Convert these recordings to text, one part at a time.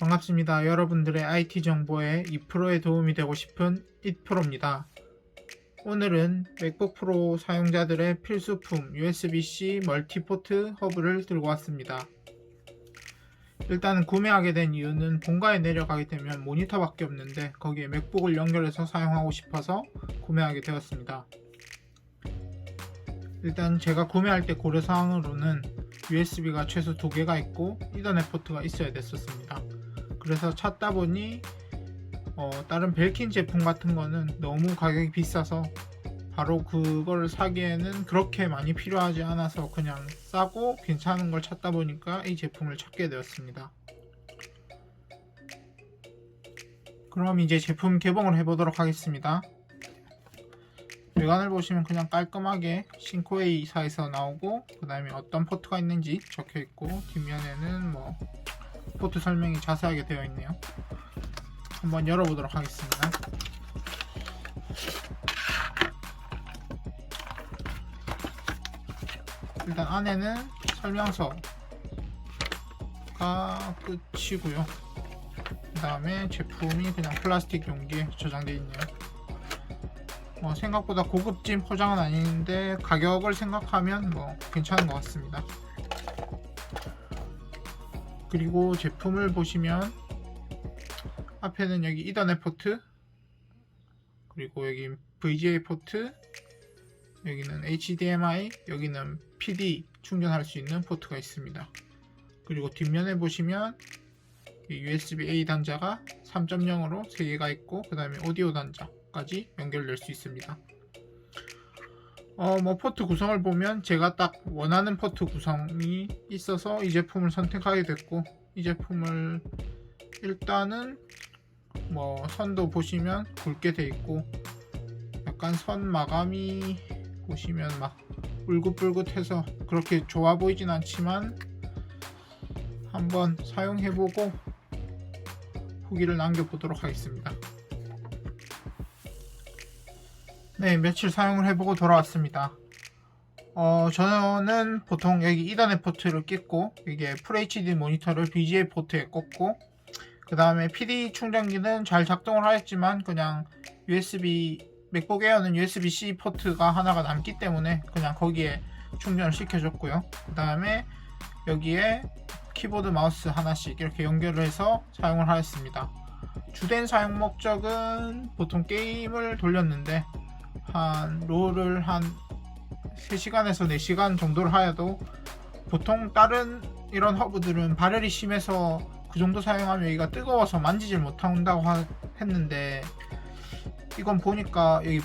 반갑습니다. 여러분들의 IT 정보에 2%의 도움이 되고 싶은 1%입니다. 오늘은 맥북 프로 사용자들의 필수품 USB-C 멀티포트 허브를 들고 왔습니다. 일단 구매하게 된 이유는 본가에 내려가게 되면 모니터밖에 없는데 거기에 맥북을 연결해서 사용하고 싶어서 구매하게 되었습니다. 일단 제가 구매할 때 고려사항으로는 USB가 최소 2개가 있고 이더넷 포트가 있어야 됐었습니다. 그래서 찾다 보니 어, 다른 벨킨 제품 같은 거는 너무 가격이 비싸서 바로 그걸 사기에는 그렇게 많이 필요하지 않아서 그냥 싸고 괜찮은 걸 찾다 보니까 이 제품을 찾게 되었습니다. 그럼 이제 제품 개봉을 해보도록 하겠습니다. 외관을 보시면 그냥 깔끔하게 싱코웨이사에서 나오고 그 다음에 어떤 포트가 있는지 적혀 있고 뒷면에는 뭐 포트 설명이 자세하게 되어 있네요. 한번 열어보도록 하겠습니다. 일단 안에는 설명서가 끝이고요. 그 다음에 제품이 그냥 플라스틱 용기에 저장되어 있네요. 뭐 생각보다 고급진 포장은 아닌데 가격을 생각하면 뭐 괜찮은 것 같습니다. 그리고 제품을 보시면 앞에는 여기 이더넷 포트 그리고 여기 VGA 포트 여기는 HDMI 여기는 PD 충전할 수 있는 포트가 있습니다. 그리고 뒷면에 보시면 USB-A 단자가 3.0으로 3개가 있고 그 다음에 오디오 단자까지 연결될 수 있습니다. 어, 뭐 포트 구성을 보면 제가 딱 원하는 포트 구성이 있어서 이 제품을 선택하게 됐고 이 제품을 일단은 뭐 선도 보시면 굵게 돼 있고 약간 선 마감이 보시면 막 울긋불긋해서 그렇게 좋아 보이진 않지만 한번 사용해보고 후기를 남겨보도록 하겠습니다. 네, 며칠 사용을 해보고 돌아왔습니다. 어, 저는 보통 여기 이더넷 포트를 끼고 이게 FHD 모니터를 BGA 포트에 꽂고 그 다음에 PD 충전기는 잘 작동을 하였지만 그냥 USB 맥북 에어는 USB-C 포트가 하나가 남기 때문에 그냥 거기에 충전을 시켜줬고요. 그 다음에 여기에 키보드 마우스 하나씩 이렇게 연결을 해서 사용을 하였습니다. 주된 사용 목적은 보통 게임을 돌렸는데 한 롤을 한 3시간에서 4시간 정도를 하여도 보통 다른 이런 허브들은 발열이 심해서 그 정도 사용하면 여기가 뜨거워서 만지질 못한다고 하- 했는데 이건 보니까 여기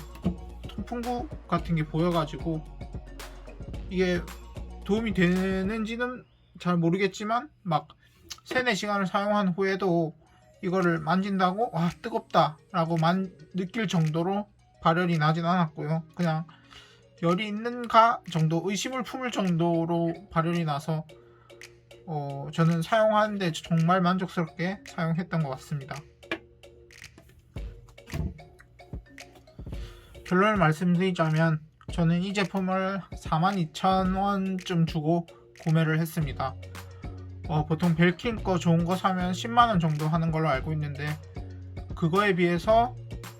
통풍구 같은 게 보여가지고 이게 도움이 되는지는 잘 모르겠지만 막 3, 4시간을 사용한 후에도 이거를 만진다고 와 뜨겁다 라고 만, 느낄 정도로 발열이 나진 않았고요 그냥 열이 있는가 정도 의심을 품을 정도로 발열이 나서 어, 저는 사용하는데 정말 만족스럽게 사용했던 것 같습니다 결론을 말씀드리자면 저는 이 제품을 42,000원쯤 주고 구매를 했습니다. 어, 보통 벨킨 거 좋은 거 사면 10만원 정도 하는 걸로 알고 있는데 그거에 비해서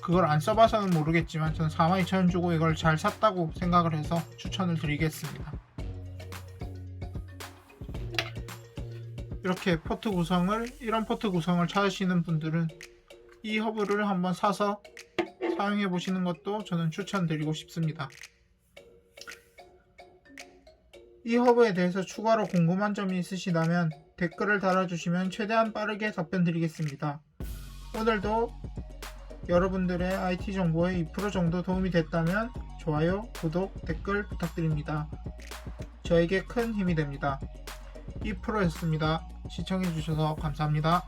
그걸 안 써봐서는 모르겠지만 저는 42,000원 주고 이걸 잘 샀다고 생각을 해서 추천을 드리겠습니다. 이렇게 포트 구성을 이런 포트 구성을 찾으시는 분들은 이 허브를 한번 사서 사용해 보시는 것도 저는 추천드리고 싶습니다. 이 허브에 대해서 추가로 궁금한 점이 있으시다면 댓글을 달아주시면 최대한 빠르게 답변 드리겠습니다. 오늘도 여러분들의 IT 정보에 2% 정도 도움이 됐다면 좋아요, 구독, 댓글 부탁드립니다. 저에게 큰 힘이 됩니다. 2%였습니다. 시청해주셔서 감사합니다.